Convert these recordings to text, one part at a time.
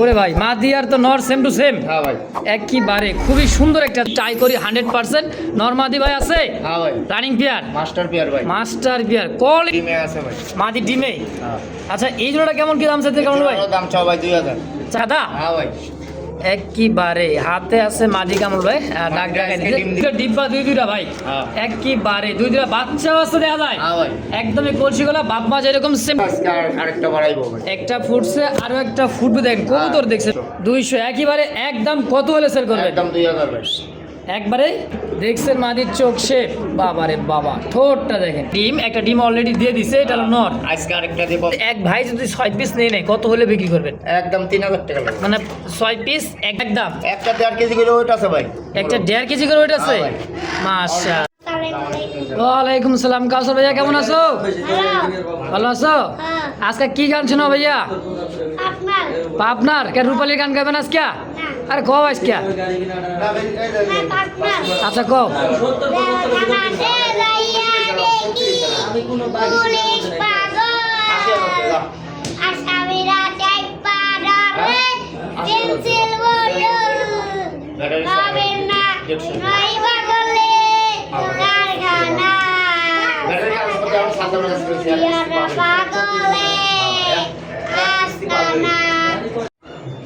ওরে ভাই মা দিয়ার তো নর সেম টু সেম হ্যাঁ ভাই। একইবারে খুবই সুন্দর একটা ট্রাই করি হান্ড্রেড পার্সেন্ট নর্মাদি ভাই আছে? হ্যাঁ ভাই। রানিং পেয়ার মাস্টার পিয়ার ভাই। মাস্টার পেয়ার কল ডিমে আছে ভাই। মাদি ডিমে হ্যাঁ। আচ্ছা এই জোড়াটা কেমন কি দাম চাইতে কেমন ভাই? দাম চাও ভাই দুই হাজার। চাদা? হ্যাঁ ভাই। একইবারে হাতে আছে মাদি কামল ভাই। ডাক ডাকাই। ডিব্বা দুই দুইটা ভাই। হ্যাঁ। একইবারে দুই দুইটা বাচ্চাও আছে দেখা যায়। হ্যাঁ একদমই কলসি গলা বাপ মা যেরকম সেম আরেকটা বাড়াইবো একটা ফুটছে আরও একটা ফুটবে। দেখেন কবুতর হ্যাঁ। দেখছে দুইশো একইবারে একদম কত হলে সেল করবে একদম দুই হাজার একবারে দেখছেন মাদির চোখ শেপ বাবারে বাবা ঠোঁটটা দেখেন। ডিম একটা ডিম অলরেডি দিয়ে দিছে এটা হলো নট আজকে আরেকটা দেব। এক ভাই যদি ছয় পিস নিয়ে নেয় কত হলে বিক্রি করবেন? একদম তিন হাজার টাকা লাগবে। মানে ছয় পিস এক একদম একটা দেড় কেজি করে ওইটা আছে ভাই। একটা দেড় কেজি করে ওইটা আছে? হ্যাঁ। মাশা ওয়ালাইকুম সালাম কাউসার ভাইয়া কেমন আছো ভালো আছো আজকে কি গান শোনো ভাইয়া পাপনার কে রূপালী গান গাবেন আজকে আরে কও আজকে আচ্ছা কও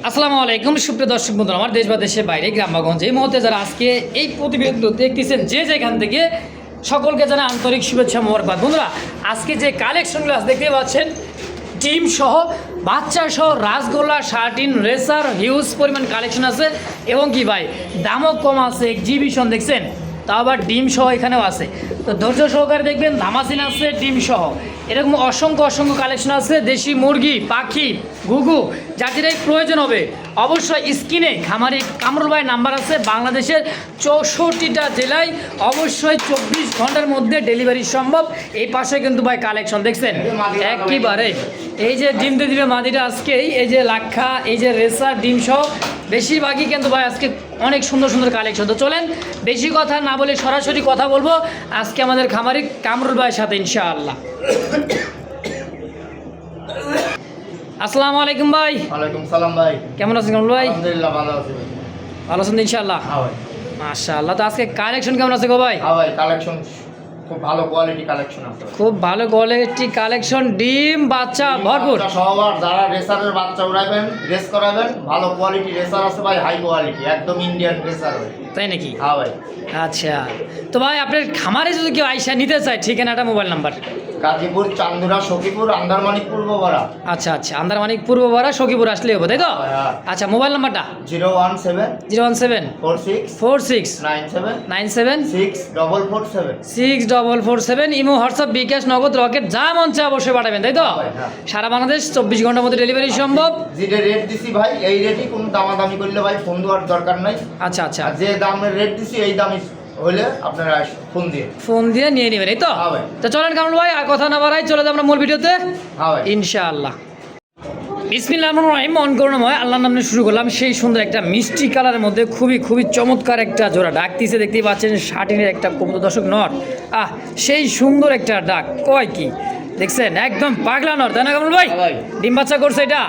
আসসালামু আলাইকুম, সুপ্রিয় দর্শক বন্ধুরা, আমার দেশ বা দেশের বাইরে গ্রাম বা এই মুহূর্তে যারা আজকে এই প্রতিবেদন দেখতেছেন, যে যেখান থেকে সকলকে জানা আন্তরিক শুভেচ্ছা, মোবারকবাদ। বন্ধুরা, আজকে যে কালেকশনগুলো আজ দেখতে পাচ্ছেন টিম সহ, বাচ্চা সহ, রাসগোল্লা, শার্টিন, রেসার হিউজ পরিমাণ কালেকশন আছে। এবং কি ভাই, দামও কম আছে এক্সিবিশন দেখছেন। তা আবার ডিম সহ এখানেও আছে। তো ধৈর্য সহকারে দেখবেন ধামাসিন আছে, ডিম সহ। এরকম অসংখ্য অসংখ্য কালেকশন আছে, দেশি মুরগি, পাখি, ঘুঘু যেটাই প্রয়োজন হবে। অবশ্যই স্ক্রিনে খামারি কামরুল ভাই নাম্বার আছে, বাংলাদেশের চৌষট্টিটা জেলায় অবশ্যই চব্বিশ ঘণ্টার মধ্যে ডেলিভারি সম্ভব। এই পাশে কিন্তু ভাই কালেকশন দেখছেন? একেবারে। এই যে ডিম দিয়ে দিবে মাদিটা আজকেই, এই যে লাক্ষা, এই যে রেসার ডিম সহ, বেশিরভাগই কিন্তু ভাই আজকে অনেক সুন্দর সুন্দর কালেকশন তো চলেন বেশি কথা না বলে সরাসরি কথা বলব। আজকে আমাদের খামারি কামরুল ভাইয়ের সাথে ইনশাআল্লাহ। আসসালামু আলাইকুম ভাই। ওয়ালাইকুম সালাম ভাই। কেমন আছেন কামরুল ভাই? আলহামদুলিল্লাহ ভালো আছি ভালো আছেন ইনশাআল্লাহ? হ্যাঁ ভাই। মাশাআল্লাহ। তো আজকে কালেকশন কেমন আছে গো ভাই? হ্যাঁ ভাই কালেকশন খুব ভালো কোয়ালিটি কালেকশন আছে খুব ভালো কোয়ালিটি কালেকশন ডিম বাচ্চা ভরপুর। সবার যারা রেসারের বাচ্চা উড়াবেন রেস করাবেন ভালো কোয়ালিটি রেসার আছে ভাই হাই কোয়ালিটি একদম ইন্ডিয়ান রেসার ভাই। তাই নাকি? হ্যাঁ ভাই। আচ্ছা। তো ভাই আপনার খামারে যদি কেউ আইসা নিতে চায় ঠিকানাটা মোবাইল নাম্বার গাজীপুর চান্দুরা সখীপুর আন্দারমানিক পূর্ব পাড়া। আচ্ছা আচ্ছা। আন্দারমানিক পূর্বপাড়া সখীপুর আসলে হবে তাই তো? হ্যাঁ। আচ্ছা মোবাইল নাম্বারটা? Zero one seven zero one seven four six four six nine seven nine seven six double four seven. Six double four seven. Imo WhatsApp bKash Nagad Rocket যা মন চায় অবশ্যই পাঠাবেন তাই তো? হ্যাঁ। সারা বাংলাদেশ চব্বিশ ঘণ্টার মধ্যে ডেলিভারি সম্ভব। যেটা রেট দিছি ভাই এই রেটই কোনো দামাদামি করলে ভাই ফোন দেওয়ার দরকার নাই। আচ্ছা আচ্ছা। যে দামের রেট দিছি এই দামই হলে আপনারা ফোন দিয়ে। ফোন দিয়ে নিয়ে নেবেন এই তো? হ্যাঁ তো চলেন কামল ভাই আর কথা না বাড়াই চলে যাব আমরা মূল ভিডিওতে। হ্যাঁ ইনশাআল্লাহ। বিসমিল্লাহ রহমান রহিম মন করুণাময় আল্লাহর নামে শুরু করলাম। সেই সুন্দর একটা মিষ্টি কালারের মধ্যে খুবই খুবই চমৎকার একটা জোড়া ডাক দিছে দেখতেই পাচ্ছেন শার্টিনের একটা কমতো দশক নট আহ সেই সুন্দর একটা ডাক কয় কি? দেখছেন? একদম পাগলা নর তাই না কামল ভাই? হ্যাঁ ডিম বাচ্চা করছে এটা?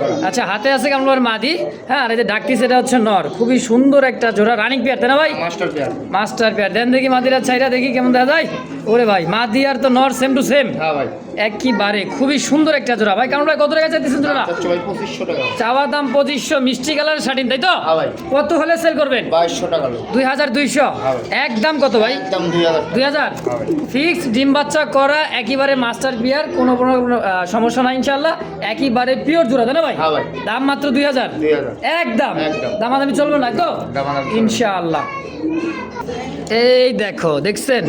করা। আচ্ছা হাতে আছে কামল ভাইয়ের মাদি। হ্যাঁ আর এই যে ডাকটি সেটা হচ্ছে নর। খুবই সুন্দর একটা জোড়া রানিং পেয়ার তাই না ভাই? মাস্টার পেয়ার মাস্টার পেয়ার দেন দেখি মাদিরা ছাইরা দেখি কেমন দেখা যায়। ওরে ভাই মাদি আর তো নর সেম টু সেম হ্যাঁ ভাই। একইবারে খুবই সুন্দর একটা জোড়া। ভাই কারণ ভাই কত টাকা চাইতেছেন জোড়া ভাই চাওয়া দাম পঁচিশশো মিষ্টি কালার শার্টিন তাই তো? হ্যাঁ ভাই। কত হলে সেল করবেন? বাইশশো টাকা দুই হাজার দুইশো। হ্যাঁ ভাই। একদম কত ভাই? একদম দুই হাজার হ্যাঁ ভাই। ফিক্স ডিম বাচ্চা করা একেবারে মাস্টার বিয়ার কোনো কোনো সমস্যা নাই ইনশাল্লাহ একেবারে পিওর জোড়া তাই না ভাই? হ্যাঁ দাম মাত্র দুই হাজার। একদম। দামাদামি চলবে না তো। ইনশাআল্লাহ। এই দেখো দেখছেন?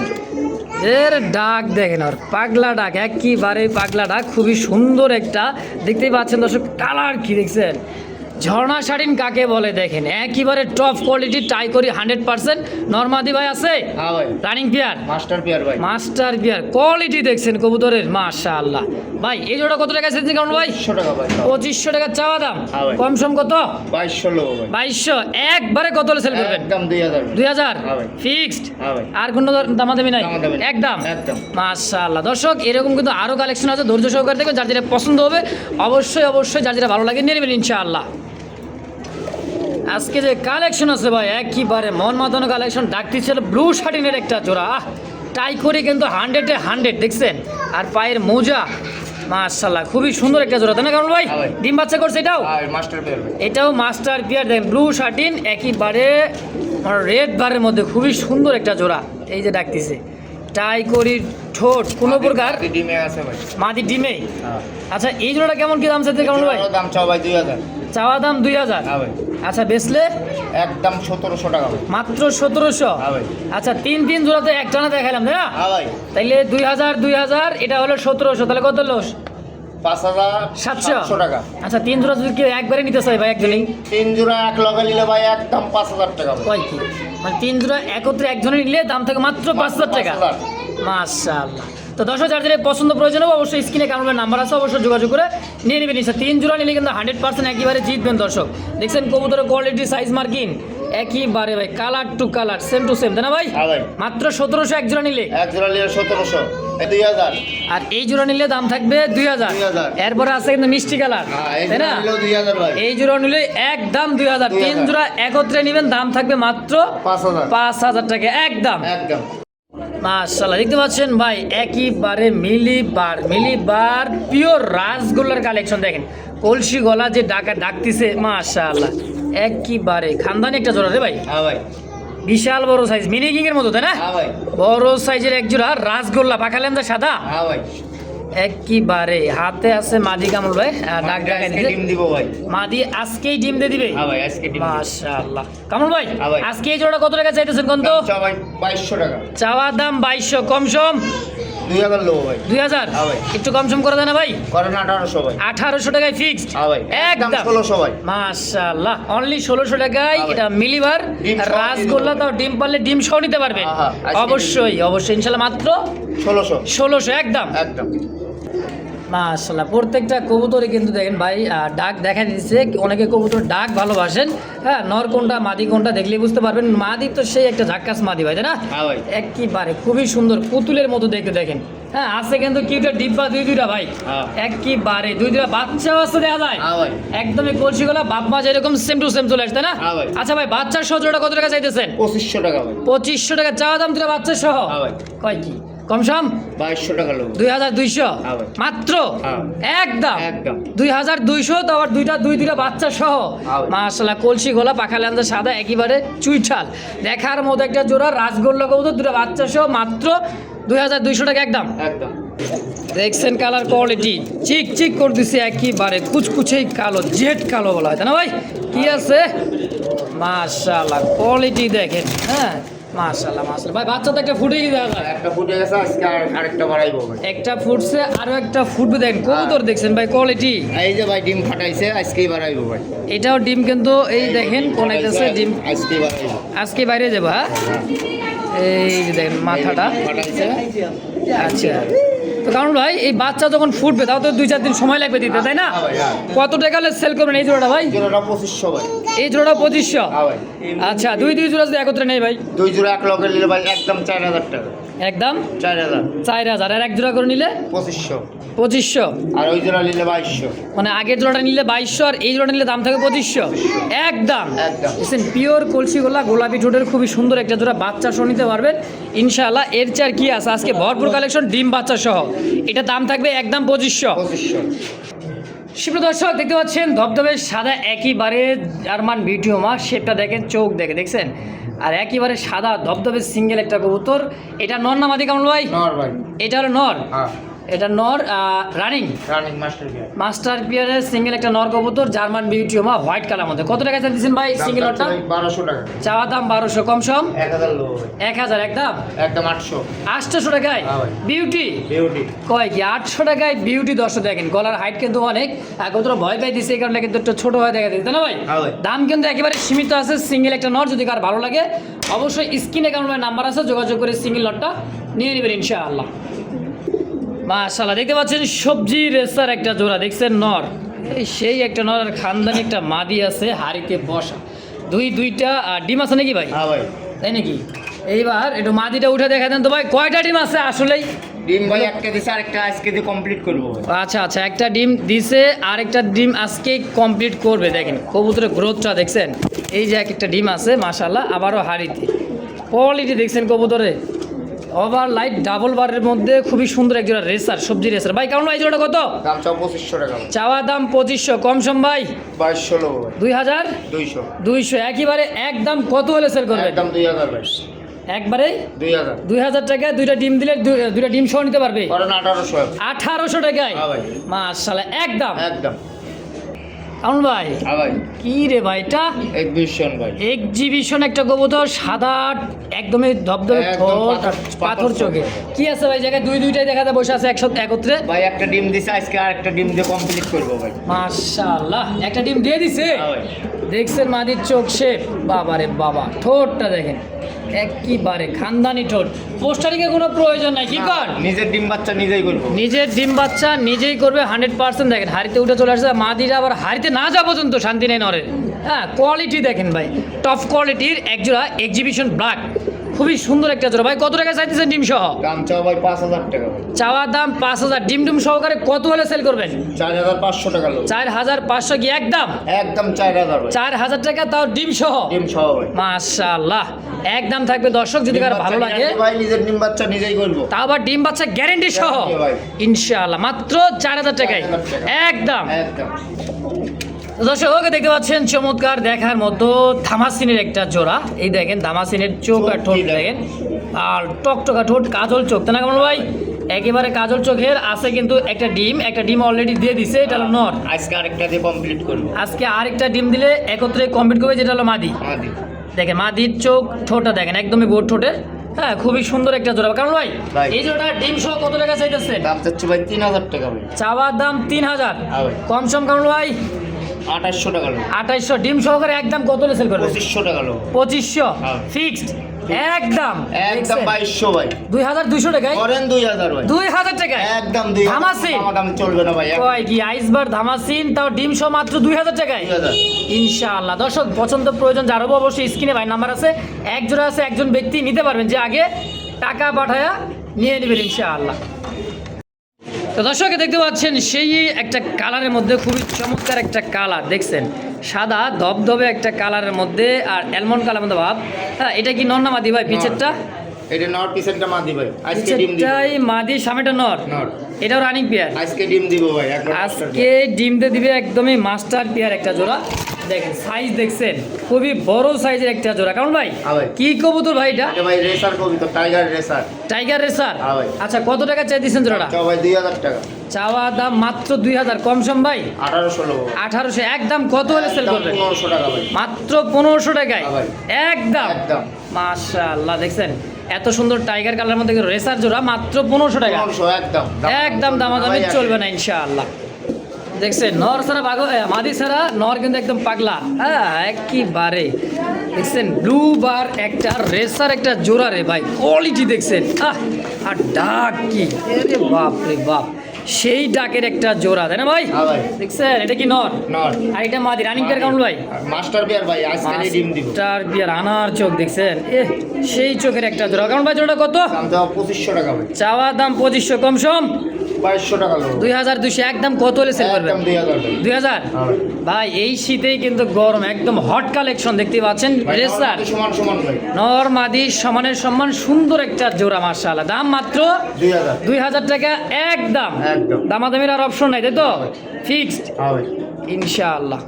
এর ডাক দেখেন আর পাগলা ডাক একেবারে পাগলা ডাক। খুবই সুন্দর একটা দেখতেই পাচ্ছেন দর্শক কালার কি দেখছেন? ঝর্ণা শাড়িন কাকে বলে দেখেন? একেবারে টপ কোয়ালিটি ট্রাই করি হান্ড্রেড পার্সেন্ট নর্মাদি ভাই আছে? রানিং পেয়ার মাস্টার পিয়ার ভাই। মাস্টার পেয়ার কোয়ালিটি দেখছেন কবুতরের মাশা আল্লাহ ভাই এই জোড়া কত টাকা সেদিন কেমন ভাই? পঁচিশশো টাকা ভাই পঁচিশশো টাকা চাওয়া দাম? হ্যাঁ কম সম কত? বাইশশো বাইশশো। একবারে কত সেল করবেন? একদম দুই হাজার। দুই হাজার? হ্যাঁ ফিক্সড হ্যাঁ আর কোনো দামাদামি নাই। একদম? একদম। মাশাআল্লাহ। দর্শক এরকম কিন্তু আরও কালেকশন আছে। ধৈর্য সহকারে দেখবেন যার যেটা পছন্দ হবে অবশ্যই অবশ্যই যার যেটা ভালো লাগে নিয়ে নেবেন ইনশাআল্লাহ। আজকে যে কালেকশন আছে ভাই একইবারে মন মাতানো কালেকশন ডাকতেছিল ব্লু শার্টিনের একটা জোড়া। টাই করে কিন্তু হান্ড্রেডে হান্ড্রেড দেখছেন? আর পায়ের মোজা মাশাআল্লাহ খুবই সুন্দর একটা জোড়া। তাই না কারণ ভাই? হ্যাঁ ডিম বাচ্চা করছে এটাও? ভাই। এটাও মাস্টার পিয়ার দেখেন ব্লু শার্টিন একইবারে রেড বারের মধ্যে খুবই সুন্দর একটা জোড়া। এই যে ডাকতেছে। টাই করি ঠোঁট কোনো প্রকার? ডিমে আছে ভাই। মাদি ডিমে? হ্যাঁ। আচ্ছা এই জোড়াটা কেমন কি দাম চাইতে কেমন ভাই? দাম চাও ভাই দুই হাজার। চাওয়া দাম দুই হাজার? হ্যাঁ আচ্ছা বেচলে? একদম সতেরোশো টাকা মাত্র সতেরোশো? হ্যাঁ আচ্ছা তিন তিন জোড়াতে এক টানা দেখালাম তাই না? তাইলে দুই হাজার দুই হাজার এটা হলো সতেরোশো তাহলে কত হলো পাঁচ হাজার সাতশো? টাকা। আচ্ছা তিন জোড়া যদি কেউ একবারে নিতে চাই ভাই একজনেই? তিন জোড়া এক লগে নিলে ভাই একদম পাঁচ হাজার টাকা কয় কি? মানে তিন জোড়া একত্রে একজনে নিলে দাম থাকে মাত্র পাঁচ হাজার টাকা। মাশাআল্লাহ। তো দশ হাজার যাদের পছন্দ প্রয়োজন হবে অবশ্যই স্ক্রিনে কাউন্টার নাম্বার আছে অবশ্যই যোগাযোগ করে নিয়ে নেবেন। তিন জোড়া নিলে কিন্তু হান্ড্রেড পার্সেন্ট একেবারে জিতবেন দর্শক। দেখছেন কবুতরের কোয়ালিটি সাইজ মার্কিং একইবারে ভাই colour to colour same to same তাই না ভাই? হ্যাঁ মাত্র সতেরোশো এক জোড়া নিলে? এক জোড়া নিলে সতেরোশো আর এই জোড়া নিলে দাম থাকবে দুই হাজার। 2000 এরপরে আছে কিন্তু মিষ্টি কালার হ্যাঁ এই তাই জোড়া না ভাই। এই জোড়া নিলে একদম দুই হাজার। তিন জোড়া একত্রে নেবেন দাম থাকবে মাত্র পাঁচ হাজার। টাকা একদম। একদম। মাশাআল্লাহ দেখতে পাচ্ছেন ভাই একইবারে মিলি বার মিলি বার পিওর রাসগোল্লার কালেকশন দেখেন। কলসি গলা যে ডাকা ডাকতিছে মাশাআল্লাহ। একইবারে খানদানি একটা জোড়া রে ভাই। হ্যাঁ ভাই। বিশাল বড় সাইজ মিনি কিং এর মতো তাই না? হ্যাঁ ভাই। বড় সাইজের এক জোড়া রাসগোল্লা পাকালেন যা সাদা? হ্যাঁ ভাই। একইবারে হাতে আছে মাদি কামল ভাই। ডাক ডাকাই ডিম দিব ভাই। মাদি আজকেই ডিম দিয়ে দিবে? হ্যাঁ ভাই আজকে ডিম মাশাআল্লাহ। কামল ভাই হ্যাঁ ভাই। আজকে এই জোড়া কত টাকা চাইতেছেন কোন তো? দাম চাও ভাই বাইশশো টাকা। চাওয়া দাম বাইশশো কম সম দুই হাজার লোক ভাই। দুই হাজার? হ্যাঁ ভাই। একটু কম সম করে দেয় না ভাই। করেন আঠারোশো ভাই। আঠারোশো টাকায় ফিক্সড হ্যাঁ ভাই। একদম একদম। ষোলোশো ভাই। মাশাআল্লাহ। অনলি ষোলোশো টাকায় হ্যাঁ এটা মিলিভার রাসগোল্লা তাও ডিম পারলে ডিম সহ নিতে পারবেন অবশ্যই অবশ্যই। ইনশাল্লাহ মাত্র ষোলোশো। ষোলোশো একদম। একদম। মাশাল্লাহ প্রত্যেকটা কবুতরে কিন্তু দেখেন ভাই ডাক দেখা দিচ্ছে। অনেকে কবুতর ডাক ভালোবাসেন হ্যাঁ নর কোনটা মাদি কোনটা দেখলেই বুঝতে পারবেন। মাদি তো সেই একটা ঝাক্কাস মাদি ভাই তাই না? হ্যাঁ ভাই। একইবারে খুবই সুন্দর পুতুলের মতো দেখতে দেখেন। হ্যাঁ আছে কিন্তু কিউটের ডিব্বা দুই দুইটা ভাই। হ্যাঁ। একইবারে দুই দুইটা বাচ্চাও আছে দেখা যায়। হ্যাঁ একদমই কলসি গলা বাপ মা যেরকম সেম টু সেম চলে আসে না? আচ্ছা ভাই বাচ্চার সহ জোড়া কত টাকা চাইতেছেন? পঁচিশশো টাকা ভাই। পঁচিশশো টাকা চাওয়া দাম দুটা বাচ্চার সহ? ভাই। কয় কি? কম সম? বাইশশো টাকা লোক। দুই হাজার দুইশো? হ্যাঁ মাত্র? হ্যাঁ। একদম? একদম। দুই হাজার দুইশো তো আবার দুইটা দুই দুইটা বাচ্চা সহ? হ্যাঁ মাশাল্লাহ কলসি গোলা পাখা ল্যান্দা সাদা একেবারে চুইঠাল। দেখার মতো একটা জোড়া রাজগোল্লা কবুতর দুটো বাচ্চা সহ মাত্র দুই হাজার দুইশো টাকা। একদম? একদম। দেখছেন কালার কোয়ালিটি। চিক চিক করতেছে একেবারে কুচকুচেই কালো জেড কালো বলা হয় না ভাই? কি আছে? মাশাল্লাহ কোয়ালিটি দেখেন হ্যাঁ। ভাই বাচ্চা তো একটা ফুটে একটা ফুটে গেছে আজকে আর আরেকটা বাড়াইবো। ভাই একটা ফুটছে আরও একটা ফুটবে। দেখেন কবুতর দেখছেন ভাই কোয়ালিটি এই যে ভাই ডিম ফাটাইছে আজকেই বাড়াইবো ভাই। এটাও ডিম কিন্তু এই দেখেন ডিম আজকেই বাড়াইবো। আজকে বাইরে যাব হ্যাঁ? এই যে দেখেন মাথাটা। ফাটাইছে। আচ্ছা। তো কারণ ভাই এই বাচ্চা যখন ফুটবে তাও তো দুই চার দিন সময় লাগবে দিতে তাই না? হ্যাঁ হ্যাঁ। কত টাকা সেল করবেন এই জোড়াটা ভাই? জোড়াটা পঁচিশশো ভাই। এই জোড়া পঁচিশশো? হ্যাঁ আচ্ছা দুই দুই জোড়া যদি একত্রে নেই ভাই? দুই জোড়া এক লগে নিলে ভাই একদম চার হাজার টাকা। একদম চার হাজার। চার হাজার। আর এক জোড়া করে নিলে? পঁচিশশো। পঁচিশশো। আর ওই জোড়া নিলে বাইশশো। মানে আগের জোড়াটা নিলে বাইশশো আর এই জোড়াটা নিলে দাম থাকে পঁচিশশো। একদম একদম। পিওর কলসি গোলা গোলাপি ঠোঁটের খুবই সুন্দর একটা জোড়া বাচ্চা সহ নিতে পারবেন। ইনশাআল্লাহ এর চার কি আছে? আজকে ভরপুর কালেকশন ডিম বাচ্চা সহ। এটা দাম থাকবে একদম পঁচিশশো। পঁচিশশো। দর্শক দেখতে পাচ্ছেন ধবধবে সাদা একইবারে জার্মান ভিডিও মা শেপটা দেখেন চোখ দেখে দেখছেন? আর একেবারে সাদা ধবধবে সিঙ্গেল একটা কবুতর। এটা নর না মাদি কামল ভাই? নর ভাই। এটা হলো নর? হ্যাঁ। এটা নর running running master pair master single একটা নর কবুতর জার্মান বিউটিওমা হোয়াইট কালার মধ্যে। কত টাকা চাইছেন ভাই সিঙ্গেল নটটা বারোশো টাকা। চাওয়া দাম বারোশো কম সম? এক হাজার লো এক হাজার একদম? একদম আটশো। আটশোশো টাকায়? হ্যাঁ বিউটি বিউটি কয় কি আটশো টাকায় বিউটি দর্শক দেখেন। গলার হাইট কিন্তু অনেক কতটা ভয় পাই দিছে এই কারণে কিন্তু একটু ছোট হয়ে দেখা দিচ্ছে না ভাই? হ্যাঁ দাম কিন্তু একেবারে সীমিত আছে সিঙ্গেল একটা নর যদি কার ভালো লাগে অবশ্যই স্ক্রিনে কারণ নাম্বার আছে যোগাযোগ করে সিঙ্গেল নটটা নিয়ে নেবেন ইনশাআল্লাহ। মাশাল্লাহ দেখতে পাচ্ছেন সবজি রেসার একটা জোড়া দেখছেন নর। এই সেই একটা নর আর খানদানি একটা মাদি আছে হাড়িতে বসা। দুই দুইটা আর ডিম আছে নাকি ভাই? হ্যাঁ ভাই। তাই নাকি? এইবার একটু মাদিটা উঠে দেখা দেন তো ভাই কয়টা ডিম আছে আসলেই? ডিম ভাই একটা দিছে আরেকটা আজকে দিয়ে কমপ্লিট করব আচ্ছা আচ্ছা একটা ডিম দিছে আরেকটা ডিম আজকেই কমপ্লিট করবে দেখেন কবুতরের গ্রোথটা দেখছেন? এই যে এক একটা ডিম আছে মাশাল্লাহ আবারও হাড়িতে। কোয়ালিটি দেখছেন কবুতরে? ওভার লাইট ডাবল বারের মধ্যে খুবই সুন্দর এক জোড়া রেসার সবজি রেসার। ভাই কেমন ভাই কত? দাম চাও পঁচিশশো টাকা। চাওয়া দাম পঁচিশশো কম সম ভাই? বাইশশো লো দুই হাজার? দুইশো। দুইশো একইবারে একদম কত হলে সেল করবেন একদম দুই হাজার একবারে? দুই হাজার। টাকায় দুইটা ডিম দিলে দুইটা ডিম সহ নিতে পারবে? আঠারোশো টাকায়? হ্যাঁ মাশাল্লাহ একদম। একদম। ভাই হ্যাঁ কি রে ভাইটা? এক্সিবিশন ভাই। এক্সিবিশন একটা কবুতর সাদা একদমই ধবধবে ঠোঁট পাথর- চোখে। কি আছে ভাই জায়গায় দুই দুইটাই দেখা যায় বসে আছে একসাথে একত্রে? ভাই একটা ডিম দিছে আজকে আরেকটা ডিম দিয়ে কমপ্লিট করব ভাই। মাশাআল্লাহ একটা ডিম দিয়ে দিছে? হ্যাঁ দেখছেন মাদির চোখ শেপ। বাবারে বাবা ঠোঁটটা দেখেন। একইবারে খানদানি ঠোঁট। পোস্টারিংয়ে কোনো প্রয়োজন নাই কি কর? নিজের ডিম বাচ্চা নিজেই করবে। নিজের ডিম বাচ্চা নিজেই করবে হান্ড্রেড পার্সেন্ট দেখেন হাড়িতে উঠে চলে আসছে মাদিরা আবার হাড়িতে না যাওয়া পর্যন্ত শান্তি নেই নরে। হ্যাঁ কোয়ালিটি দেখেন ভাই টপ কোয়ালিটির একজোড়া এক্সিবিশন ব্ল্যাক খুবই সুন্দর একটা জোড়া। ভাই কত টাকা চাইতেছেন ডিম সহ? দাম চাও ভাই পাঁচ হাজার টাকা চাওয়ার দাম পাঁচ হাজার। ডিম ডিম সহকারে কত হলে সেল করবেন? চার হাজার পাঁচশো টাকা লো চার হাজার পাঁচশো কি একদম? একদম চার হাজার চার হাজার টাকা তাও ডিম সহ? ডিম সহ ভাই। মাশাআল্লাহ। একদম থাকবে দর্শক যদি কারও ভালো লাগে। ভাই নিজের ডিম বাচ্চা নিজেই করব। তা আবার ডিম বাচ্চা গ্যারেন্টি সহ। ইনশাআল্লাহ মাত্র চার হাজার টাকায়। 4,000 টাকা। একদম। একদম। দর্শক দেখতে পাচ্ছেন চমৎকার দেখার মতো ধামাসিনের একটা জোড়া। এই দেখেন থামাসিনের চোখ আর ঠোঁট দেখেন। আর টকটকা ঠোঁট কাজল চোখ। তাই না কেমন ভাই? একেবারে কাজল চোখের আছে কিন্তু একটা ডিম। একটা ডিম অলরেডি দিয়ে দিছে এটা হলো নর। আজকে আরেকটা দিয়ে কমপ্লিট করব। আজকে আরেকটা ডিম দিলে একত্রে কমপ্লিট করবে যেটা হলো মাদি। আমাদের দেখেন মাদির চোখ ঠোঁটটা দেখেন একদমই গোট ঠোঁটের। হ্যাঁ খুবই সুন্দর একটা জোড়া। কারণ ভাই। এই জোড়াটা ডিম সহ কত টাকা চাইতেছে? দাম চাচ্ছি ভাই তিন হাজার টাকা চাওয়ার দাম তিন হাজার। কম সম কারণ ভাই? আঠাশশো টাকা লো আঠাইশশো ডিম সহকারে একদম কত সেল করবে পঁচিশশো টাকা পঁচিশশো হ্যাঁ। ফিক্সড একদম একদম বাইশশো ভাই। দুই হাজার দুইশো টাকায়? করেন দুই হাজার ভাই। দুই হাজার টাকায়? একদম দুই হাজার। ধামাসিন। চলবে না ভাই কয় কি আইসবার ধামাসিন তাও ডিম সহ মাত্র দুই হাজার টাকায়? ইনশাআল্লাহ। দর্শক পছন্দ প্রয়োজন যার হব অবশ্যই স্ক্রিনে ভাই নাম্বার আছে। এক জোড়া আছে একজন ব্যক্তি নিতে পারবেন যে আগে টাকা পাঠায়া নিয়ে নেবেন ইনশাআল্লাহ। তো দর্শকে দেখতে পাচ্ছেন সেই একটা কালারের মধ্যে খুবই চমৎকার একটা কালার দেখছেন? সাদা ধবধবে একটা কালারের মধ্যে আর অ্যালমন্ড কালার মধ্যে ভাব। হ্যাঁ এটা কি নন্নামাদি ভাই পিছেরটা এটা নর পিসেন্টটা মাদি ভাই আজকে ডিম দিব। পিছেরটাই মাদি সামনেটা নর। নর। এটাও রানিং পেয়ার আজকে ডিম দিব ভাই আজকে ডিম দিয়ে দিবে একদমই মাস্টার পেয়ার একটা জোড়া। দেখেন সাইজ দেখছেন? খুবই বড় সাইজের একটা জোড়া। কারণ ভাই? হ্যাঁ কি কবুতর ভাই এটা? ভাই রেসার কবিতা টাইগার রেসার টাইগার রেসার আচ্ছা কত টাকা চাই দিচ্ছেন জোড়াটা ভাই দুই হাজার টাকা। চাওয়া দাম মাত্র দুই হাজার কম সম ভাই? আঠারোশো একদম কত হলে সেল করবেন? ভাই। মাত্র পনেরোশো টাকায়? হ্যাঁ একদম একদম মাশাআল্লাহ দেখছেন? এত সুন্দর টাইগার কালার মধ্যে রেসার জোড়া মাত্র পনেরোশো টাকা। একদম। একদম দামাদামি চলবে না ইনশাআল্লাহ। দেখছেন নর সারা বাঘ মাদি ছাড়া নর কিন্তু একদম পাগলা। হ্যাঁ একেবারে। দেখছেন ব্লু বার একটা রেসার একটা জোড়া রে ভাই। কোয়ালিটি দেখছেন। আহ আর ডাক কি। বাপ রে বাপ। সেই ডাকের একটা জোড়া তাই না ভাই? হ্যাঁ দেখছেন এটা কি নর? নর। আর এটা মাদি রানিং পেয়ার কেমন ভাই? মাস্টার বিয়ার ভাই আজকে ডিম দিব। মাস্টার বিয়ার আনার চোখ দেখছেন? এ সেই চোখের একটা জোড়া। কেমন ভাই জোড়াটা কত? দাম দেওয়া পঁচিশশো টাকা ভাই। চাওয়া দাম 2500 কম সম? বাইশশো টাকা দুই হাজার দুইশো একদম কত হলে সেল করবেন? দুই হাজার ভাই দুই হাজার ভাই। ভাই এই শীতেই কিন্তু গরম একদম হট কালেকশন দেখতে পাচ্ছেন। ভাই, রেসার নর সমান সমান ভাই। নর মাদি সমানের সম্মান সুন্দর একটা জোড়া মার্শাল্লাহ দাম মাত্র দুই হাজার টাকা একদম। একদম। দামাদামির আর অপশন নাই তাই তো? ফিক্সড ইনশাআল্লাহ।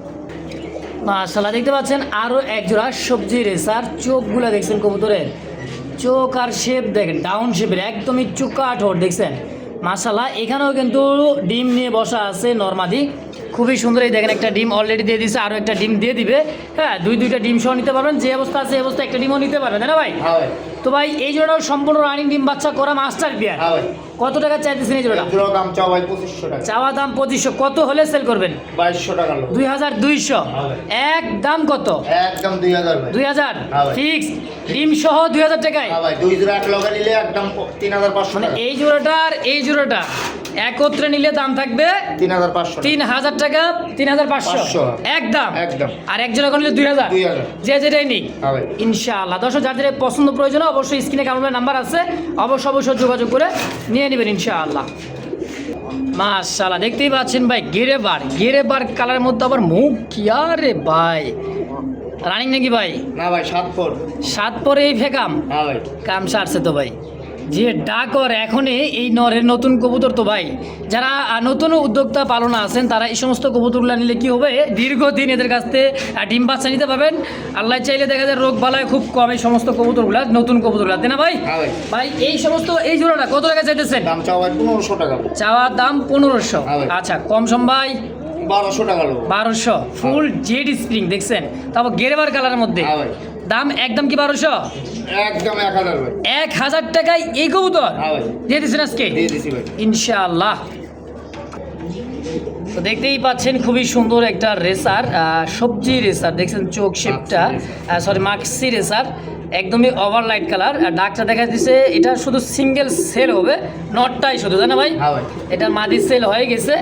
মাশাল্লাহ দেখতে পাচ্ছেন আরও এক জোড়া সবজি রেসার চোখগুলো দেখছেন কবুতরের। চোখ আর শেপ দেখেন ডাউন শেপের একদমই চুকা ঠোঁট দেখছেন? মাসালা এখানেও কিন্তু ডিম নিয়ে বসা আছে নর্মাদি। খুবই সুন্দর এই দেখেন একটা ডিম অলরেডি দিয়ে দিছে আরও একটা ডিম দিয়ে দিবে। হ্যাঁ দুই দুইটা ডিম সহ নিতে পারবেন যে অবস্থা আছে এই অবস্থা একটা ডিমও নিতে পারবেন না ভাই? হ্যাঁ ভাই। তো ভাই এই জন্য সম্পূর্ণ রানিং ডিম বাচ্চা করা মাস্টার বিয়ার হ্যাঁ ভাই। কত টাকা চাইতেছেন এই জোড়া এগুলোর দাম চাও ভাই পঁচিশশো টাকা। চাওয়া দাম পঁচিশশো কত হলে সেল করবেন? বাইশশো টাকা লোক। দুই হাজার দুইশো। এক দাম কত? একদম দুই হাজার ভাই। দুই হাজার? হ্যাঁ ভাই। ফিক্স। ডিম সহ দুই হাজার টাকায়? হ্যাঁ ভাই দুই জোড়া এক লগে নিলে একদম তিন হাজার পাঁচশো মানে এই জোড়াটা আর এই জোড়াটা একত্রে নিলে দাম থাকবে তিন হাজার পাঁচশো টাকা। তিন হাজার টাকা তিন হাজার পাঁচশো। পাঁচশো। একদম। একদম। আর এক জোড়া নিলে দুই হাজার। দুই হাজার। যে যেটাই নিক। হ্যাঁ ইনশাআল্লাহ। দর্শক যাদের পছন্দ প্রয়োজন অবশ্যই স্ক্রিনে কামড়ের নাম্বার আছে। অবশ্যই অবশ্যই যোগাযোগ করে নিয়ে নেবেন ইনশাআল্লাহ। মাশাআল্লাহ দেখতেই পাচ্ছেন ভাই গেরে বার গেরে বার কালারের মধ্যে আবার মুখ কি আরে ভাই। রানিং নাকি ভাই? না ভাই সাত পর সাত পরে এই ফেকাম? হ্যাঁ ভাই। কাম সারছে তো ভাই। যে ডাকর এখনই এই নরের নতুন কবুতর তো ভাই। যারা নতুন উদ্যোক্তা পালনা আছেন তারা এই সমস্ত কবুতরগুলো নিলে কি হবে? দীর্ঘদিন এদের কাছ থেকে ডিম বাচ্চা নিতে পারবেন। আল্লাহ চাইলে দেখা যায় রোগ বালায় খুব কম এই সমস্ত কবুতরগুলা নতুন কবুতরগুলা। তাই না ভাই? হ্যাঁ ভাই। ভাই এই সমস্ত এই জোড়াটা কত টাকা চাইতেছেন? দাম চাও ভাই পনেরোশো টাকা। চাওয়ার দাম পনেরোশো। হ্যাঁ আচ্ছা কম সম ভাই? বারোশো টাকা বারোশো। ফুল জেড স্প্রিং দেখছেন? তারপর গেরেবার কালারের মধ্যে। হ্যাঁ দাম একদম কি বারোশো? একদম এক হাজার এক হাজার টাকায় এই কবুতর? হ্যাঁ দিয়ে দিচ্ছেন আজকে? ইনশাআল্লাহ। তো দেখতেই পাচ্ছেন খুবই সুন্দর একটা রেসার সবজি রেসার। দেখছেন চোখ শেপটা সরি মাক্সি রেসার। একদমই ওভার লাইট কালার আর ডাকটা দেখা দিচ্ছে এটা শুধু সিঙ্গেল সেল হবে নটটাই শুধু জানা ভাই? হ্যাঁ ভাই। এটা মাদি সেল হয়ে গেছে।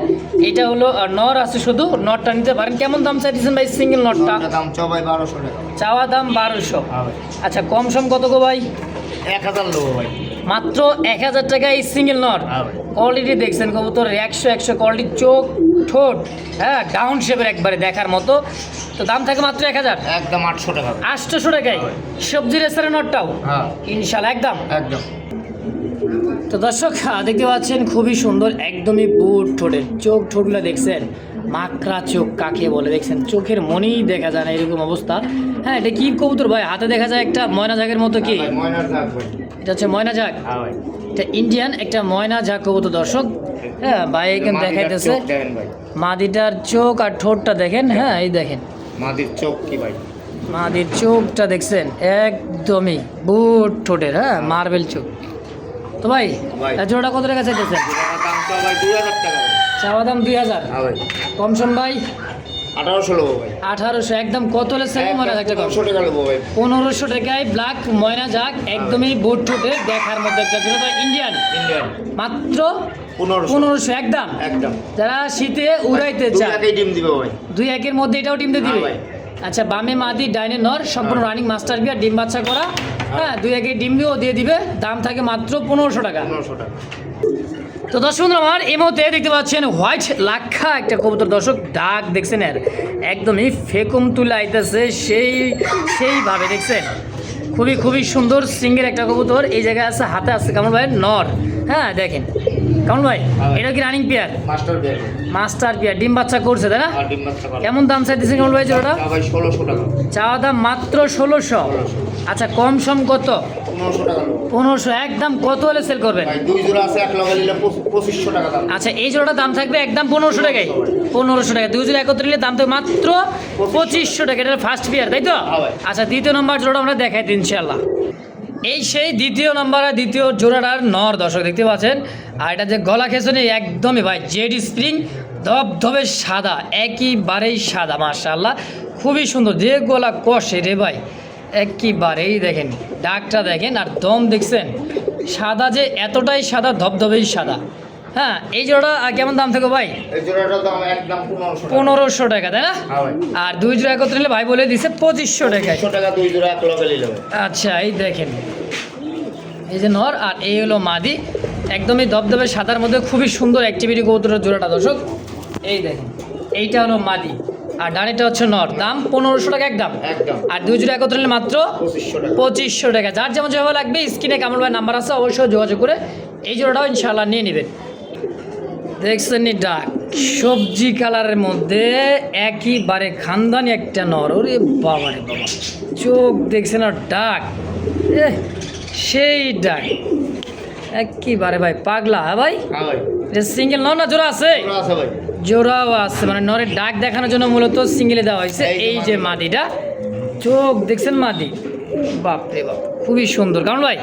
এটা হলো নর আছে শুধু নটটা নিতে পারেন। কেমন দাম চাইতেছেন ভাই সিঙ্গেল নটটা দাম চাও বারোশো চাওয়া দাম বারোশো। হ্যাঁ আচ্ছা কম সম কত গো ভাই? এক হাজার লোক ভাই। মাত্র এক হাজার টাকা এই সিঙ্গেল নট হ্যাঁ কোয়ালিটি দেখছেন কবুতর একশো একশো কোয়ালিটি চোখ ঠোঁট হ্যাঁ ডাউন শেপের একবারে দেখার মতো। তো দাম থাকে মাত্র এক হাজার। একদম আটশো টাকা। আটশোশো টাকায়। সবজি রেস্টুরেন্ট নটটাও হ্যাঁ। ইনশাল্লাহ একদম। একদম। তো দর্শক দেখতে পাচ্ছেন খুবই সুন্দর একদমই বুট ঠোঁটের। চোখ ঠোঁটগুলো দেখছেন। মাকড়া চোখ কাকে বলে? দেখছেন চোখের মনেই দেখা যায় না এরকম অবস্থা। হ্যাঁ এটা কি কবুতর ভাই? হাতে দেখা যায় একটা ময়না জাগের মতো কি? হ্যাঁ এটা হচ্ছে ময়না জাগ হ্যাঁ এটা ইন্ডিয়ান একটা ময়না জাগ কবুতর দর্শক। হ্যাঁ ভাই এখানে দেখাইতেছে। মাদিটার চোখ আর ঠোঁটটা দেখেন। হ্যাঁ। এই দেখেন। মাদির চোখ কি ভাই? মাদির চোখটা দেখছেন একদমই বুট ঠোঁটের হ্যাঁ মার্বেল চোখ। তো ভাই ভাই। এ জোড়া কত টাকা চাইতেছেন? টাকা চাওয়া দাম দুই হাজার। কম সম ভাই? আঠারোশো ভাই। আঠারোশো একদম কত হলে সেভেন ময়না কম। পনেরোশো টাকা লোক ভাই। পনেরোশো টাকায় ব্ল্যাক ময়না যাক একদমই বুট দেখার মধ্যে একটা ছিল। ইন্ডিয়ান ইন্ডিয়ান মাত্র পনেরোশো। একদম। একদম। যারা শীতে উড়াইতে চায় ডিম দিবে ভাই। দুই একের মধ্যে এটাও ডিম দিয়ে দিবে? হ্যাঁ ভাই। আচ্ছা বামে মাদি ডাইনে নর সম্পূর্ণ রানিং মাস্টার বিয়ার ডিম বাচ্চা করা। হ্যাঁ দুই একের ডিম দিয়েও দিয়ে দিবে। দাম থাকে মাত্র পনেরোশো টাকা। পনেরোশো টাকা। তো দর্শক বন্ধুরা, আমার এই মুহূর্তে দেখতে পাচ্ছেন হোয়াইট লাক্ষা একটা কবুতর। দর্শক ডাক দেখছেন এর একদমই ফেকুম তুলে আইতেছে সেই সেইভাবে দেখছেন? খুবই খুবই সুন্দর সিঙ্গের একটা কবুতর। এই জায়গায় আছে হাতে আছে কামল ভাই নর। হ্যাঁ দেখেন। কামল ভাই হ্যাঁ। এটা কি রানিং পেয়ার মাস্টার ভাই মাস্টার পেয়ার ডিম বাচ্চা করছে তাই না? আর ডিম বাচ্চা ভালো কেমন দাম চাইতেছেন কামল ভাই জোড়াটা? ভাই ষোলোশো টাকা। চাওয়া দাম মাত্র ষোলোশো। আচ্ছা কম সম কত? পনেরোশো টাকা লোক পনেরোশো একদম কত হলে সেল করবেন? দুই জোড়া আছে এক লগে নিলে পঁচিশশো টাকা দাম। আচ্ছা এই জোড়াটার দাম থাকবে একদম পনেরোশো টাকায়। পনেরোশো টাকা দুই জোড়া একত্রে নিলে দাম থাকবে মাত্র পঁচিশশো। টাকা। এটা ফার্স্ট বিয়ার তাই তো? হ্যাঁ আচ্ছা দ্বিতীয় নম্বর জোড়া আমরা দেখাই দিই ইনশাল্লাহ এই সেই দ্বিতীয় নম্বরে, দ্বিতীয় জোড়াটার নর দর্শক দেখতে পাচ্ছেন। আর এটা যে গলা খেসনে একদমই ভাই, জেড স্প্রিং, ধবধবে সাদা একইবারেই সাদা মার্শাল্লাহ খুবই সুন্দর, যে গলা কষে রে ভাই একইবারেই দেখেন, ডাকটা দেখেন, আর দম দেখছেন, সাদা যে এতটাই সাদা, ধবধবেই সাদা। হ্যাঁ এই জোড়া আহ, কেমন দাম থাকবে ভাই? এই জোড়াটার দাম একদম পনেরোশো টাকা। পনেরোশো টাকা তাই না? হ্যাঁ আর দুই জোড়া একত্রে নিলে ভাই বলে দিছে পঁচিশশো টাকা দুই জোড়া এক লগে নিলে আচ্ছা এই দেখেন। এই যে নর আর এই হলো মাদি। একদমই দবদবে সাদার মধ্যে খুবই সুন্দর অ্যাক্টিভিটি কৌতুরের জোড়াটা দর্শক। এই দেখেন এইটা হলো মাদি। আর ডানেটা হচ্ছে নর। দাম পনেরোশো টাকা একদম। আর দুই জোড়া একত্রে নিলে মাত্র পঁচিশশো টাকা। পঁচিশশো টাকা। যার যেমন যেভাবে লাগবে স্ক্রিনে কামল ভাই নাম্বার আছে অবশ্যই যোগাযোগ করে এই জোড়াটাও ইনশাল্লাহ নিয়ে নেবেন। দেখছেন ডাক? সবজি কালারের মধ্যে একইবারে খানদানি একটা নর। ওরে বাবা রে বাবা। চোখ দেখছেন আর ডাক? সেই ডাক। একেবারে ভাই পাগলা হ্যাঁ ভাই? হ্যাঁ সিঙ্গেল নর না জোড়া আছে? জোড়াও আছে মানে নরের ডাক দেখানোর জন্য মূলত সিঙ্গেলে দেওয়া হয়েছে। এই যে মাদিটা। চোখ দেখছেন মাদি? বাপরে বাপ খুবই সুন্দর। কারণ ভাই।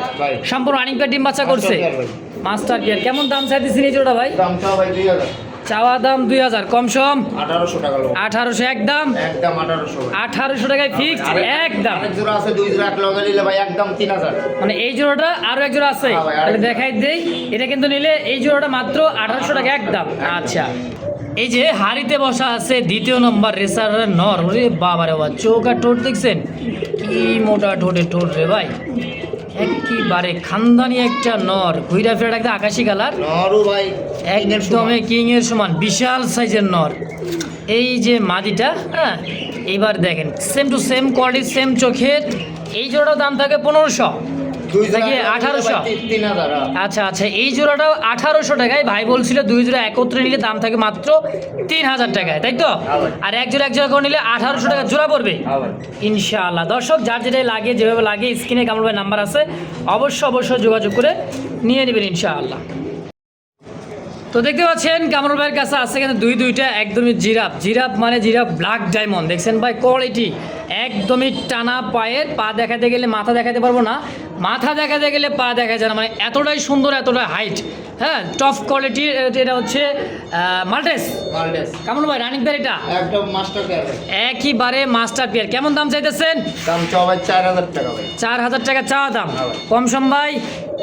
সম্পূর্ণ প্যাড ডিম বাচ্চা করছে। ভাই। মাস্টার পিয়ার কেমন দাম চাইতেছেন এই জোড়া ভাই? দাম চাও ভাই দুই হাজার। চাওয়া দাম দুই হাজার কম সম? আঠারোশো টাকা আঠারোশো একদম? একদম আঠারোশো আঠারোশো টাকায় আরেক- একদম। জোড়া আছে দুই জোড়া এক লগে নিলে ভাই একদম তিন হাজার। মানে এই জোড়াটা আরও এক জোড়া আছে? হ্যাঁ তাহলে দেখাই দেই এটা কিন্তু নিলে এই জোড়াটা মাত্র আঠারোশো টাকা একদম। আচ্ছা। এই যে হাড়িতে বসা আছে দ্বিতীয় নম্বর রেসার নর ওরে বাবা রে বাবা চোখ আর ঠোঁট দেখছেন? কি মোটা ঠোঁটে ঠোঁট রে ভাই। একেবারে খানদানি একটা নর। ঘুইরা ফিরা একটা আকাশি কালার। নরও ভাই একদমই কিং এর সমান বিশাল সাইজের নর। এই যে মাদিটা হ্যাঁ এইবার দেখেন same to same quality same চোখের। এই জোড়াটার দাম থাকে পনেরোশো। দুই জোড়া নাকি এক লগে নিলে 1800? ভাই তিন- তিন। আচ্ছা আচ্ছা এই জোড়াটাও আঠারোশো টাকায়। ভাই বলছিল দুই জোড়া একত্রে নিলে দাম থাকে মাত্র তিন হাজার টাকায় তাই তো? হ্যাঁ আর এক জোড়া এক জোড়া করে নিলে আঠারোশো টাকা জোড়া পড়বে। হ্যাঁ ইনশাআল্লাহ। দর্শক যার যেটাই লাগে যেভাবে লাগে স্ক্রিনে কামড় নাম্বার আছে অবশ্য অবশ্যই যোগাযোগ করে নিয়ে নেবেন ইনশাআল্লাহ। তো দেখতে পাচ্ছেন কামরুল ভাইয়ের কাছে আছে কিন্তু দুই দুইটা একদমই জিরাফ। জিরাফ মানে জিরাফ ব্ল্যাক ডায়মন্ড। দেখছেন ভাই কোয়ালিটি একদমই টানা পায়ের পা দেখাতে গেলে মাথা দেখাতে পারব না। মাথা দেখাতে গেলে পা দেখা যায় না মানে এতটাই সুন্দর এতটাই হাইট হ্যাঁ টপ কোয়ালিটির এটা হচ্ছে মাল্টেস। মালডেস কামরুল ভাই রানিং পেয়ার এটা? একদম মাস্টার পেয়ার একইবারে মাস্টার পেয়ার কেমন দাম চাইতেছেন? দাম চাও ভাই চার হাজার টাকা ভাই। চার হাজার টাকা চাওয়া দাম। হ্যাঁ কম সম ভাই?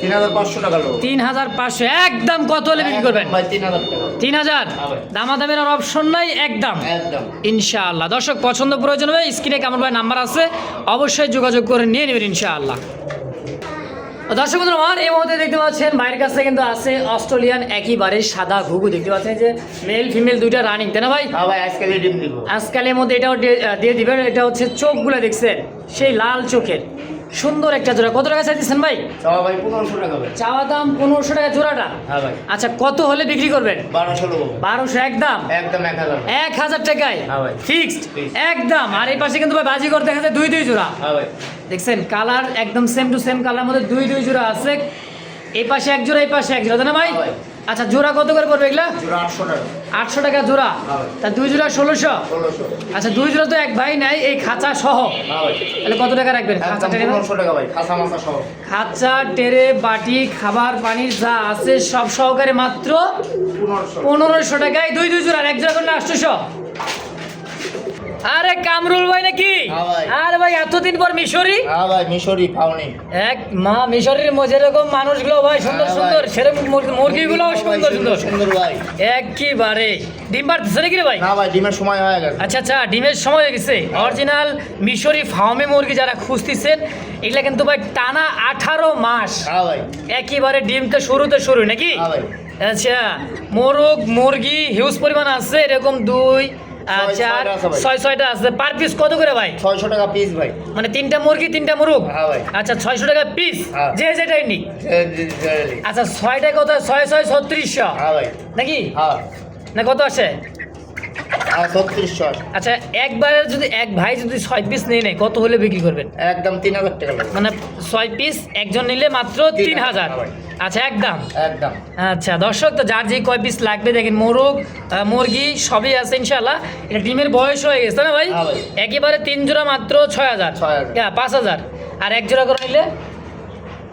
তিন হাজার পাঁচশো টাকা তিন হাজার পাঁচশো। একদম কত হলে বিক্রি করবেন? ভাই তিন হাজার টাকা। তিন হাজার? হ্যাঁ। দামাদামের আর অপশন নাই একদম। একদম। ইনশাআল্লাহ। দর্শক পছন্দ প্রয়োজন হবে স্ক্রিনে কেমন ভাই নাম্বার আছে অবশ্যই যোগাযোগ করে নিয়ে নেবেন ইনশাআল্লাহ। দর্শক বন্ধুরা আমার এই মুহূর্তে দেখতে পাচ্ছেন বাইরের কাছে কিন্তু আছে অস্ট্রেলিয়ান একইবারে সাদা ঘুঘু। দেখতে পাচ্ছেন যে মেল ফিমেল দুইটা রানিং তাই না ভাই? হ্যাঁ ভাই আজকে ডিম দিব। আজকালের মধ্যে এটাও দিয়ে দিবেন এটা হচ্ছে চোখগুলো দেখছেন সেই লাল চোখের। সুন্দর একটা জোড়া। কত টাকা চাইতেছেন ভাই? চাও ভাই পনেরোশো টাকা ভাই। চাওয়া দাম পনেরোশো টাকা জোড়াটা? হ্যাঁ ভাই। আচ্ছা কত হলে বিক্রি করবেন? বারোশো বারোশো একদম? একদম এক হাজার। এক হাজার টাকায়? হ্যাঁ ভাই। ফিক্সড? একদম। আর এই পাশে কিন্তু ভাই বাজি করতে দেখা যায় দুই দুই জোড়া। হ্যাঁ ভাই। দেখছেন কালার একদম সেম টু সেম কালার মধ্যে দুই দুই জোড়া আছে। এই পাশে এক জোড়া এই পাশে এক জোড়া তাই না হ্যাঁ ভাই। আচ্ছা জোড়া কত করে পড়বে এগুলা? আটশো টাকা। জোড়া। হ্যাঁ। তা দুই জোড়া ষোলোশো? আচ্ছা দুই জোড়া তো এক ভাই নাই এই খাঁচা সহ। হ্যাঁ তাহলে কত টাকা রাখবেন? খাঁচা টেরে খাঁচা টেরে বাটি খাবার পানির যা আছে সব সহকারে মাত্র পনেরোশো। টাকায় দুই দুই জোড়া আর এক জোড়া করলে আটশোশো। আরে কামরুল ভাই নাকি? হ্যাঁ। আরে ভাই এতদিন পর মিশরি? হ্যাঁ ভাই মিশরি ফাউনি এক মা মিশরের যেরকম মানুষগুলো ভাই সুন্দর হ্যাঁ সুন্দর সেরকম মুরগি- মুরগিগুলোও সুন্দর সুন্দর। সুন্দর ভাই। একইবারে ডিম পারতেছে নাকি রে ভাই? না ভাই ডিমের সময় হয়ে গেছে। আচ্ছা আচ্ছা ডিমের সময় হয়ে গেছে। অরিজিনাল মিশরি ফার্মে মুরগি যারা খুঁজতেছেন এগুলা কিন্তু ভাই টানা আঠারো মাস। হ্যাঁ ভাই। একেবারে ডিমটা শুরুতে শুরু নাকি? আচ্ছা মোরগ মুরগি হিউজ পরিমাণ আছে এরকম দুই ছয়- ছয়টা আছে আছে। পার পিস কত করে ভাই? ছয়শো টাকা পিস ভাই। মানে তিনটা মুরগি তিনটা মুরগ? হ্যাঁ আচ্ছা ছয়শো টাকা পিস হ্যাঁ। যে যেটাই আচ্ছা ছয়টা কত? ছয় ছয় ছত্রিশশো। হ্যাঁ নাকি? না কত আসে? আচ্ছা একবারে যদি এক ভাই যদি ছয় পিস নিয়ে নেয় কত হলে বিক্রি করবেন? একদম তিন হাজার টাকা মানে ছয় পিস একজন নিলে মাত্র তিন হাজার। আচ্ছা একদম। একদম। আচ্ছা দর্শক তো যার যে কয় পিস লাগবে দেখেন মোরগ মুরগি সবই আছে ইনশাল্লাহ এটা ডিমের বয়স হয়ে গেছে না ভাই? হ্যাঁ একেবারে তিন জোড়া মাত্র ছয় হাজার। হ্যাঁ পাঁচ হাজার। আর এক জোড়া করে নিলে?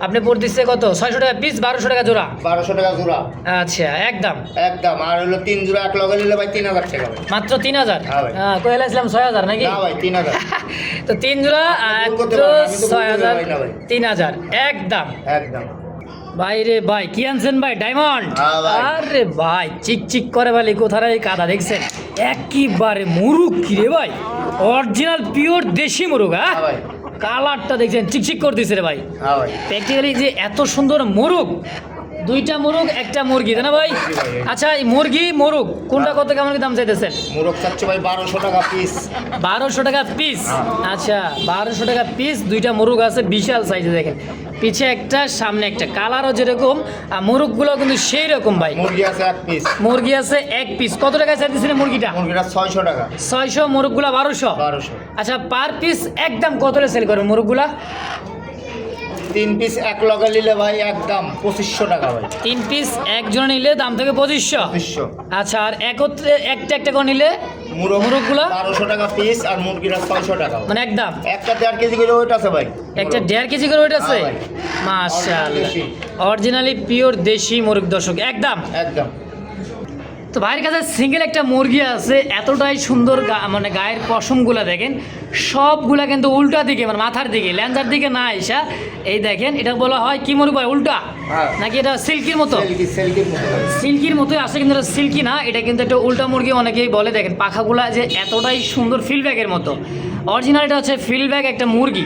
আপনি পড়তেছে কত? ছয়শো টাকা পিস বারোশো টাকা জোড়া? বারোশো টাকা জোড়া। আচ্ছা একদম। একদম। আর হলো তিন জোড়া এক লগে নিলে ভাই তিন হাজার টাকা মাত্র তিন হাজার? হ্যাঁ ভাই। হ্যাঁ কয়ে আসলাম ছয় হাজার নাকি? না ভাই তিন হাজার। তো তিন জোড়া ছয় হাজার। তিন হাজার। একদম। একদম। ভাই রে ভাই কি আনছেন ভাই? ডায়মন্ড হ্যাঁ আরে ভাই চিক চিক করে ভাই কোথায় কাদা দেখছেন? একেবারে মুরুখ কি রে ভাই? অরিজিনাল পিওর দেশি মুরুখ হ্যাঁ? হ্যাঁ কালারটা দেখছেন চিকচিক করতেছে রে ভাই। হ্যাঁ ভাই। প্র্যাকটিক্যালি যে এত সুন্দর মুরুগ দুইটা মুরুগ একটা মুরগি তাই না ভাই? আচ্ছা এই মুরগি মুরুগ কোনটা কত কেমন দাম চাইতেছেন? মুরগ চাচ্ছে ভাই বারোশো টাকা পিস বারোশো টাকা পিস হ্যাঁ। আচ্ছা বারোশো টাকা পিস দুইটা মুরগ আছে বিশাল সাইজে দেখেন। পিছে একটা সামনে একটা। কালারও যেরকম আর মুরগগুলো কিন্তু সেই রকম ভাই। মুরগি আছে এক পিস মুরগি আছে এক পিস কত টাকা চাইতেছিলেন মুরগিটা? মুরগিটা ছয়শো টাকা। ছয়শো মুরগগুলা বারোশো? বারোশো। আচ্ছা পার পিস একদম কত সেল করেন মুরগগুলা? তিন পিস এক লগে নিলে ভাই একদম পঁচিশশো টাকা ভাই। তিন পিস একজন নিলে দাম থেকে পঁচিশশো? পঁচিশশো। আচ্ছা আর একত্রে একটা একটা করে নিলে মুরগ মুরগগুলা? বারোশো টাকা পিস আর মুরগিরা ছয়শো টাকা মানে একদম? একটা দেড় কেজি করে আছে ভাই। একটা দেড় কেজি করে ওইটা আছে? হ্যাঁ। মাশাআল্লাহ। অরিজিনালি পিওর দেশি মুরগ দর্শক একদম? একদম। তো ভাইয়ের কাছে সিঙ্গেল একটা মুরগি আছে এতটাই সুন্দর মানে গায়ের পশমগুলা দেখেন সবগুলা কিন্তু উল্টা দিকে মানে মাথার দিকে ল্যাঞ্জার দিকে না এসা এই দেখেন এটা বলা হয় কি মুরগ ভাই উল্টা? হ্যাঁ। নাকি এটা সিল্কির মতো? সেলকি সেলকির মতোই আসে কিন্তু এটা সিল্কি না এটা কিন্তু একটা উল্টা মুরগি অনেকেই বলে দেখেন পাখাগুলা যে এতটাই সুন্দর ফিলব্যাগের মতো। অরিজিনাল এটা হচ্ছে ফিলব্যাগ একটা মুরগি।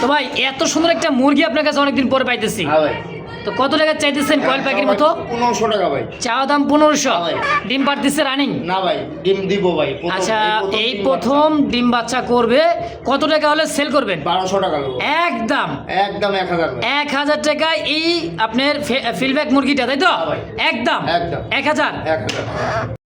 তো ভাই এত সুন্দর একটা মুরগি আপনার কাছে অনেকদিন পরে পাইতেছি। হ্যাঁ তো কত টাকা চাইতেছেন কয়েল প্যাকের মতো? পনেরোশো টাকা ভাই। চাওয়া দাম পনেরোশো। ডিম পার দিচ্ছে পারতেছে রানিং? না ভাই ডিম দিব ভাই। আচ্ছা এই প্রথম ডিম বাচ্চা। করবে কত টাকা হলে সেল করবেন? বারোশো টাকা একদম। একদম এক হাজার এক হাজার টাকায় এই আপনার ফিলব্যাক মুরগিটা তাই তো? একদম। একদম। এক হাজার। এক হাজার।